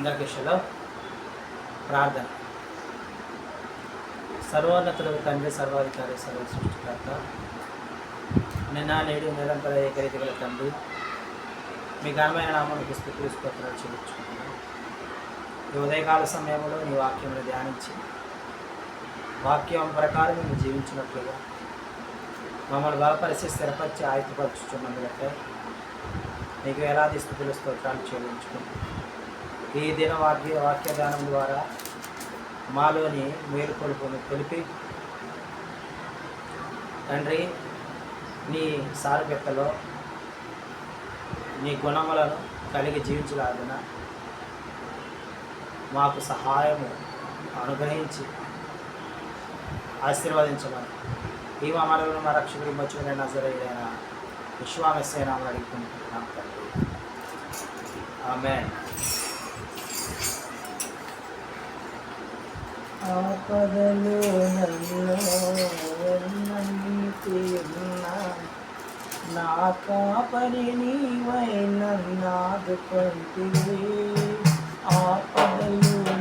అందరికీ శలో ప్రార్థన. సర్వోన్నతుడు తండ్రి సర్వాధికారి సర్వ సృష్టికర్త. నిన్న నేడు నిరంతర ఏకరీతి గల తండ్రి మీ ఘనమైన నామానికి స్థుతి చూపించుకుంటున్నాను ఈ ఉదయకాల సమయంలో నీ వాక్యంలో ధ్యానించి వాక్యం ప్రకారం మేము జీవించినట్లుగా మమ్మల్ని బలపరిచి స్థిరపరిచి ఆయుధపరచుచున్నందుకంటే నీకు ఎలాంటి స్థితుల స్తోత్రాలు చెల్లించుకుంటున్నాను ఈ దిన వాక్య వాక్యదానం ద్వారా మాలోని మేలుకొలుపును తెలిపి తండ్రి నీ సారపెత్తలో నీ గుణములను కలిగి జీవించలాగిన మాకు సహాయము అనుగ్రహించి ఆశీర్వదించమని. ఈ మనలను మా రక్షకుడి మచ్చుకునే నజరైన విశ్వామస్యనామని అడుగుకుంటున్నాం తండ్రి. ఆమె ఆపదలు నన్ను ఎన్నీతి నా కాపరి నీవై నన్నాదుకుంటివి ఆపదలు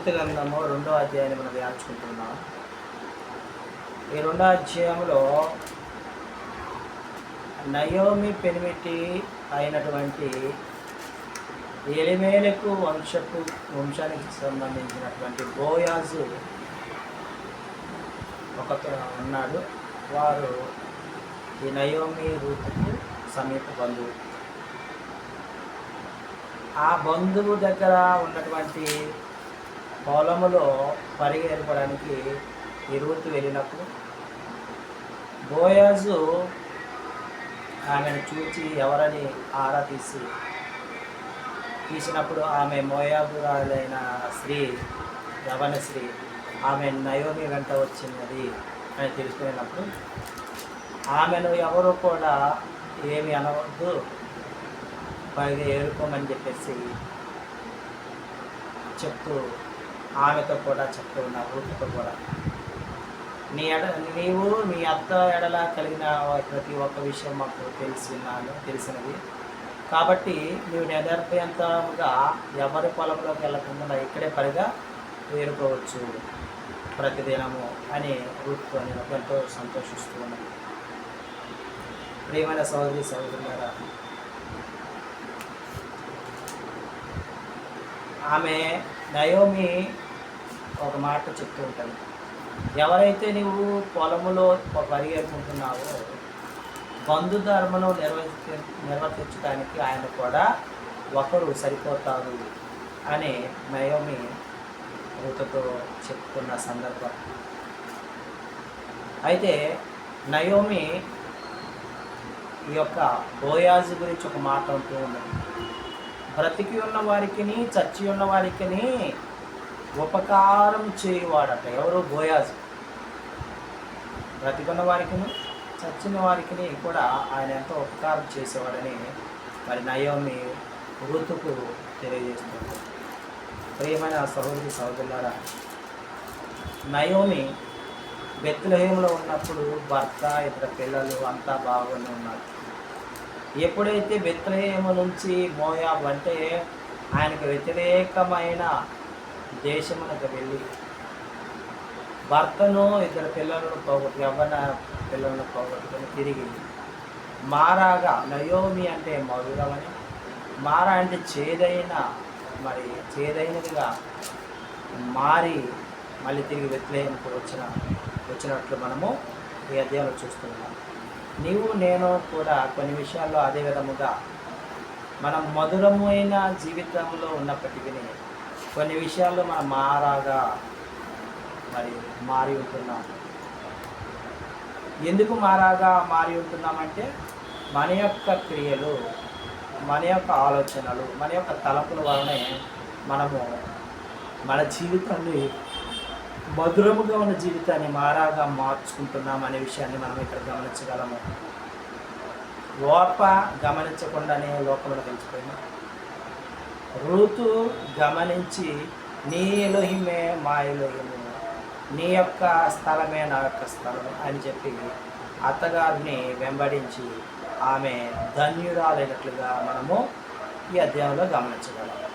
ఋతు గ్రంథము రెండో అధ్యాయాన్ని మనం ధ్యానించుకుంటున్నాం ఈ రెండో అధ్యాయంలో నయోమి పెనిమిటి అయినటువంటి ఎలిమేలకు వంశపు వంశానికి సంబంధించినటువంటి బోయాజు ఒక ఉన్నాడు. వారు ఈ నయోమి రూపుకు సమీప బంధువు. ఆ బంధువు దగ్గర ఉన్నటువంటి పొలములో పరిగి ఏర్పడానికి ఈ వెళ్ళినప్పుడు బోయాజు ఆమెను చూచి ఎవరని ఆరా తీసి తీసినప్పుడు ఆమె మోయాబురాలైన స్త్రీ యవన ఆమె నయోమి వెంట వచ్చినది అని తెలుసుకునేటప్పుడు ఆమెను ఎవరు కూడా ఏమి అనవద్దు పైగా ఏరుకోమని చెప్పేసి చెప్తూ ఆమెతో కూడా చెప్తూ ఉన్నా రూపుతో కూడా. నీ ఎడ నీవు మీ అత్త ఎడల కలిగిన ప్రతి ఒక్క విషయం మాకు తెలిసినాను తెలిసినది. కాబట్టి నీవు నిదర్భయంతముగా ఎవరి పొలంలోకి వెళ్ళకుండా ఇక్కడే పనిగా వేరుకోవచ్చు ప్రతిదినము అని రూపుతో నేను ఎంతో సంతోషిస్తూ ఉన్నాను. ప్రియమైన సహోదరి సహోదరులారా ఆమె నయోమి ఒక మాట చెప్తూ ఉంటాను ఎవరైతే నువ్వు పొలములో పరిగెత్తుకుంటున్నావో బంధు ధర్మను నిర్వహించ నిర్వర్తించడానికి ఆయన కూడా ఒకరు సరిపోతారు అని నయోమి రుతుతో చెప్తున్న సందర్భం. అయితే నయోమి ఈ యొక్క బోయాజ్ గురించి ఒక మాట అంటూ ఉన్నది బ్రతికి ఉన్న వారికి చచ్చి ఉన్న వారికి ఉపకారం చేయువాడట. ఎవరో బోయాజు. బ్రతికున్న వారికి చచ్చిన వారికి కూడా ఆయన ఎంతో ఉపకారం చేసేవాడని మరి నయోమి ఋతుకు తెలియజేస్తుంది. ప్రియమైన సహోదరి సహోదరులారా నయోమి బెత్లహేములో ఉన్నప్పుడు భర్త ఇద్దరు పిల్లలు అంతా బాగానే ఉన్నారు. ఎప్పుడైతే బెత్లహేము నుంచి మోయాబ్ అంటే ఆయనకు వ్యతిరేకమైన దేశమునకు వెళ్ళి భర్తను ఇద్దరు పిల్లలను పోగొట్టు యవ్వన పిల్లలను పోగొట్టుకొని తిరిగి మారాగా నయోమి అంటే మధురమని మారా అంటే చేదైన మరి చేదైనదిగా మారి మళ్ళీ తిరిగి వ్యతిరేకంకు వచ్చిన వచ్చినట్లు మనము ఈ అధ్యాయంలో చూస్తున్నాం. నీవు నేను కూడా కొన్ని విషయాల్లో అదే విధముగా మనం మధురమైన జీవితంలో ఉన్నప్పటికీ కొన్ని విషయాల్లో మనం మారాగా మరి మారి ఉంటున్నాం. ఎందుకు మారాగా మారి ఉంటున్నామంటే మన యొక్క క్రియలు మన యొక్క ఆలోచనలు మన యొక్క తలపుల వలనే మనము మన జీవితాన్ని మధురముగా ఉన్న జీవితాన్ని మారాగా మార్చుకుంటున్నాం అనే విషయాన్ని మనం ఇక్కడ గమనించగలము. ఓర్ప గమనించకుండానే లోకంలో తెలిసిపోయింది? ఋతు గమనించి నీ ఎలోహిమే మా ఎలోహిమే. నీ యొక్క స్థలమే నా యొక్క స్థలం అని చెప్పి అత్తగారిని వెంబడించి ఆమె ధన్యురాలైనట్లుగా మనము ఈ అధ్యాయంలో గమనించగలం.